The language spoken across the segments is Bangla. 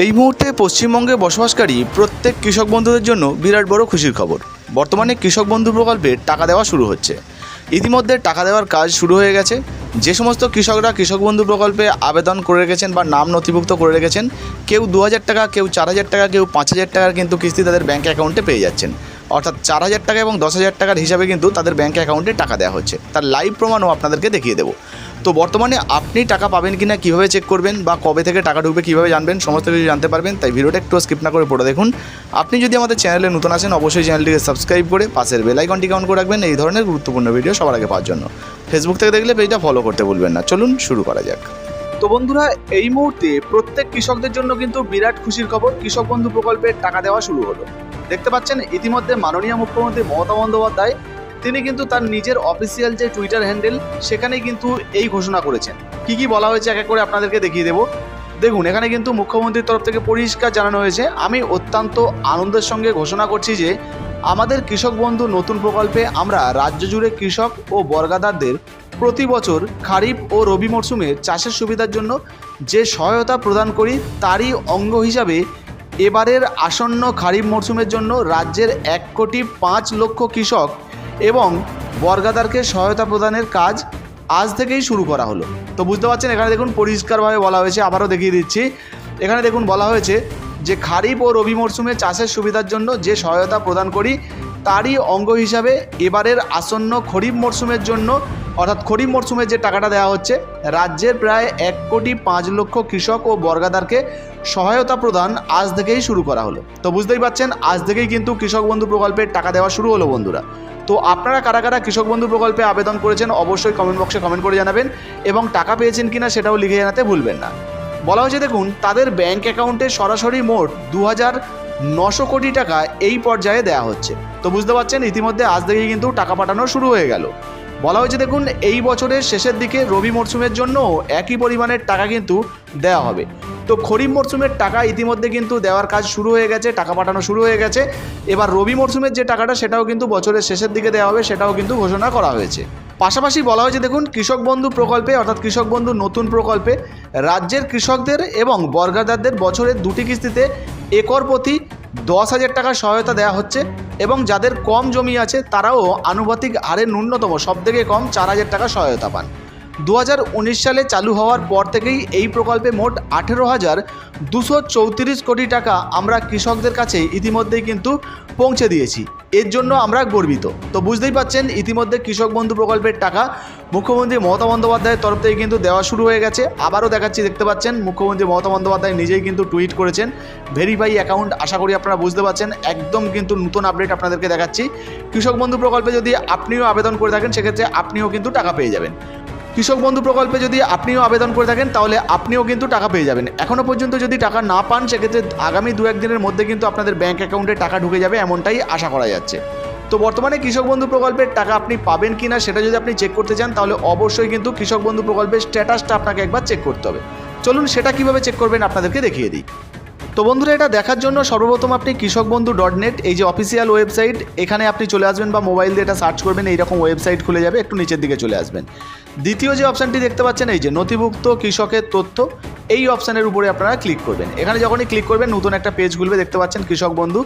এই মুহূর্তে পশ্চিমবঙ্গে বসবাসকারী প্রত্যেক কৃষক বন্ধুদের জন্য বিরাট বড় খুশির খবর। বর্তমানে কৃষক বন্ধু প্রকল্পে টাকা দেওয়া শুরু হচ্ছে। ইতিমধ্যে টাকা দেওয়ার কাজ শুরু হয়ে গেছে। যে সমস্ত কৃষকরা কৃষক বন্ধু প্রকল্পে আবেদন করে রেখেছেন বা নাম নথিভুক্ত করে রেখেছেন, কেউ দু হাজার টাকা, কেউ চার হাজার টাকা, কেউ পাঁচ হাজার টাকার কিন্তু কিস্তি তাদের ব্যাঙ্ক অ্যাকাউন্টে পেয়ে যাচ্ছেন। অর্থাৎ চার হাজার টাকা এবং দশ হাজার টাকার হিসাবে কিন্তু তাদের ব্যাঙ্ক অ্যাকাউন্টে টাকা দেওয়া হচ্ছে। তার লাইভ প্রমাণও আপনাদেরকে দেখিয়ে দেবো। তো বর্তমানে আপনি টাকা পাবেন কিনা, কীভাবে চেক করবেন বা কবে থেকে টাকা ঢুকবে, কীভাবে জানবেন, সমস্ত কিছু জানতে পারবেন, তাই ভিডিওটা একটু স্কিপ না করে পড়ে দেখুন। আপনি যদি আমাদের চ্যানেলে নতুন আসেন, অবশ্যই চ্যানেলটিকে সাবস্ক্রাইব করে পাশের বেল আইকনটি কাউন্ট করে রাখবেন এই ধরনের গুরুত্বপূর্ণ ভিডিও সবার আগে পাওয়ার জন্য। ফেসবুক থেকে দেখলে পেজটা ফলো করতে ভুলবেন না। চলুন শুরু করা যাক। তো বন্ধুরা, এই মুহূর্তে প্রত্যেক কৃষকদের জন্য কিন্তু বিরাট খুশির খবর, কৃষক বন্ধু প্রকল্পের টাকা দেওয়া শুরু হলো। দেখতে পাচ্ছেন, ইতিমধ্যে মাননীয় মুখ্যমন্ত্রী মমতা বন্দ্যোপাধ্যায়, তিনি কিন্তু তার নিজের অফিসিয়াল যে টুইটার হ্যান্ডেল সেখানেই কিন্তু এই ঘোষণা করেছেন। কি কি বলা হয়েছে, এক এক করে আপনাদেরকে দেখিয়ে দেবো। দেখুন, এখানে কিন্তু মুখ্যমন্ত্রীর তরফ থেকে পরিষ্কার জানানো হয়েছে, আমি অত্যন্ত আনন্দের সঙ্গে ঘোষণা করছি যে, আমাদের কৃষক বন্ধু নতুন প্রকল্পে আমরা রাজ্য জুড়ে কৃষক ও বর্গাদারদের প্রতি বছর খারিফ ও রবি মরশুমে চাষের সুবিধার জন্য যে সহায়তা প্রদান করি, তারই অঙ্গ হিসাবে এবারের আসন্ন খারিফ মরশুমের জন্য রাজ্যের এক কোটি পাঁচ লক্ষ কৃষক এবং বর্গাদারকে সহায়তা প্রদানের কাজ আজ থেকেই শুরু করা হলো। তো বুঝতে পারছেন, এখানে দেখুন পরিষ্কারভাবে বলা হয়েছে, আবারও দেখিয়ে দিচ্ছি। এখানে দেখুন বলা হয়েছে যে খারিফ ও রবি মরশুমে চাষের সুবিধার জন্য যে সহায়তা প্রদান করি, তারই অঙ্গ হিসাবে এবারের আসন্ন খরিফ মরশুমের জন্য অর্থাৎ খরিফ মরশুমে যে টাকাটা দেওয়া হচ্ছে, রাজ্যের প্রায় এক কোটি পাঁচ লক্ষ কৃষক ও বর্গাদারকে সহায়তা প্রদান আজ থেকেই শুরু করা হলো। তো বুঝতেই পারছেন আজ থেকেই কিন্তু কৃষক বন্ধু প্রকল্পের টাকা দেওয়া শুরু হলো বন্ধুরা। তো আপনারা কারা কারা কৃষক বন্ধু প্রকল্পে আবেদন করেছেন, অবশ্যই কমেন্ট বক্সে কমেন্ট করে জানাবেন এবং টাকা পেয়েছেন কিনা সেটাও লিখে জানাতে ভুলবেন না। বলা হয়েছে দেখুন, তাদের ব্যাংক অ্যাকাউন্টে সরাসরি মোট দু হাজার নশো কোটি টাকা এই পর্যায়ে দেওয়া হচ্ছে। তো বুঝতে পারছেন ইতিমধ্যে আজ থেকেই কিন্তু টাকা পাঠানো শুরু হয়ে গেল। বলা হয়েছে, দেখুন, এই বছরের শেষের দিকে রবি মরশুমের জন্য একই পরিমাণের টাকা কিন্তু দেওয়া হবে। তো খরিফ মরশুমের টাকা ইতিমধ্যে কিন্তু দেওয়ার কাজ শুরু হয়ে গেছে, টাকা পাঠানো শুরু হয়ে গেছে। এবার রবি মরশুমের যে টাকাটা, সেটাও কিন্তু বছরের শেষের দিকে দেওয়া হবে, সেটাও কিন্তু ঘোষণা করা হয়েছে। পাশাপাশি বলা হয়েছে, দেখুন, কৃষক বন্ধু প্রকল্পে, অর্থাৎ কৃষক বন্ধু নতুন প্রকল্পে, রাজ্যের কৃষকদের এবং বর্গাদারদের বছরের দুটি কিস্তিতে একর প্রতি দশ হাজার টাকা সহায়তা দেওয়া হচ্ছে এবং যাদের কম জমি আছে তারাও আনুপাতিক হারে ন্যূনতম সব থেকে কম চার হাজার টাকা সহায়তা পান। দু হাজার উনিশ সালে চালু হওয়ার পর থেকেই এই প্রকল্পে মোট আঠেরো হাজার দুশো চৌত্রিশ কোটি টাকা আমরা কৃষকদের কাছে ইতিমধ্যেই কিন্তু পৌঁছে দিয়েছি। এর জন্য আমরা গর্বিত। তো বুঝতেই পাচ্ছেন, ইতিমধ্যে কৃষক বন্ধু প্রকল্পের টাকা মুখ্যমন্ত্রী মমতা বন্দ্যোপাধ্যায়ের তরফ থেকে কিন্তু দেওয়া শুরু হয়ে গেছে। আবারও দেখাচ্ছি, দেখতে পাচ্ছেন, মুখ্যমন্ত্রী মমতা বন্দ্যোপাধ্যায় নিজেই কিন্তু টুইট করেছেন। ভেরিফাই অ্যাকাউন্ট আশা করি আপনারা বুঝতে পারছেন একদম কিন্তু নতুন আপডেট আপনাদেরকে দেখাচ্ছি। কৃষক বন্ধু প্রকল্পে যদি আপনিও আবেদন করে থাকেন, সেক্ষেত্রে আপনিও কিন্তু টাকা পেয়ে যাবেন। কৃষক বন্ধু প্রকল্পে যদি আপনিও আবেদন করে থাকেন, তাহলে আপনিও কিন্তু টাকা পেয়ে যাবেন। এখনও পর্যন্ত যদি টাকা না পান, সেক্ষেত্রে আগামী দু একদিনের মধ্যে কিন্তু আপনাদের ব্যাঙ্ক অ্যাকাউন্টে টাকা ঢুকে যাবে, এমনটাই আশা করা যাচ্ছে। তো বর্তমানে কৃষক বন্ধু প্রকল্পের টাকা আপনি পাবেন কি না সেটা যদি আপনি চেক করতে চান, তাহলে অবশ্যই কিন্তু কৃষক বন্ধু প্রকল্পের স্ট্যাটাসটা আপনাকে একবার চেক করতে হবে। চলুন সেটা কীভাবে চেক করবেন আপনাদেরকে দেখিয়ে দিই। তো বন্ধুরা, এটা দেখার জন্য সর্বপ্রথম আপনি কৃষক বন্ধু ডট নেট এই যে অফিসিয়াল ওয়েবসাইট এখানে আপনি চলে আসবেন বা মোবাইল দিয়ে এটা সার্চ করবেন, এইরকম ওয়েবসাইট খুলে যাবে, একটু নিচের দিকে চলে আসবেন। দ্বিতীয় যে অপশানটি দেখতে পাচ্ছেন, এই যে নথিভুক্ত কৃষকের তথ্য, এই অপশানের উপরে আপনারা ক্লিক করবেন। এখানে যখনই ক্লিক করবেন, নতুন একটা পেজ খুলবে, দেখতে পাচ্ছেন কৃষক বন্ধু,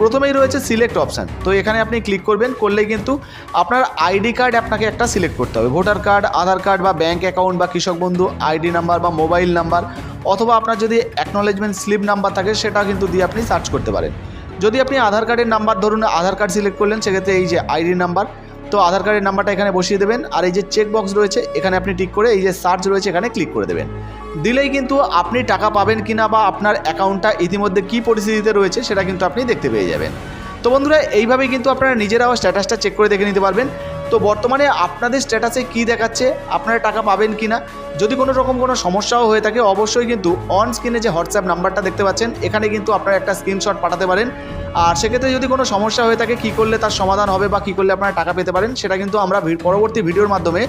প্রথমেই রয়েছে সিলেক্ট অপশান তো এখানে আপনি ক্লিক করবেন করলেই কিন্তু আপনার আইডি কার্ড আপনাকে একটা সিলেক্ট করতে হবে। ভোটার কার্ড আধার কার্ড বা ব্যাঙ্ক অ্যাকাউন্ট বা কৃষক বন্ধু আইডি নাম্বার বা মোবাইল নাম্বার অথবা আপনার যদি অ্যাকনোলেজমেন্ট স্লিপ নাম্বার থাকে সেটা কিন্তু দিয়ে আপনি সার্চ করতে পারেন। যদি আপনি আধার কার্ডের নাম্বার ধরুন, আধার কার্ড সিলেক্ট করলেন, সেক্ষেত্রে এই যে আইডি নাম্বার তো আধার কার্ডের নাম্বারটা এখানে বসিয়ে দেবেন, আর এই যে চেক বক্স রয়েছে, এখানে আপনি টিক করে এই যে সার্চ রয়েছে, এখানে ক্লিক করে দেবেন। দিলেই কিন্তু আপনি টাকা পাবেন কিনা বা আপনার অ্যাকাউন্টটা ইতিমধ্যে কী পরিস্থিতিতে রয়েছে, সেটা কিন্তু আপনি দেখতে পেয়ে যাবেন। তো বন্ধুরা, এইভাবেই কিন্তু আপনারা নিজেরাও স্ট্যাটাসটা চেক করে দেখে নিতে পারবেন। তো বর্তমানে আপনাদের স্ট্যাটাসে কী দেখাচ্ছে? আপনারা টাকা পাবেন কি না যদি কোনো রকম কোনো সমস্যাও হয়ে থাকে, অবশ্যই কিন্তু অন স্ক্রিনে যে হোয়াটসঅ্যাপ নাম্বারটা দেখতে পাচ্ছেন, এখানে কিন্তু আপনারা একটা স্ক্রিনশট পাঠাতে পারেন। আর সেক্ষেত্রে যদি কোনো সমস্যা হয়ে থাকে, কী করলে তার সমাধান হবে বা কী করলে আপনারা টাকা পেতে পারেন, সেটা কিন্তু আমরা পরবর্তী ভিডিওর মাধ্যমে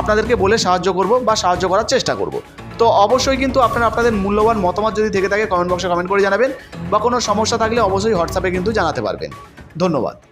আপনাদেরকে বলে সাহায্য করব বা সাহায্য করার চেষ্টা করব। তো অবশ্যই কিন্তু আপনারা আপনাদের মূল্যবান মতামত যদি থেকে থাকে কমেন্ট বক্সে কমেন্ট করে জানাবেন বা কোনো সমস্যা থাকলে অবশ্যই হোয়াটসঅ্যাপে কিন্তু জানাতে পারবেন। ধন্যবাদ।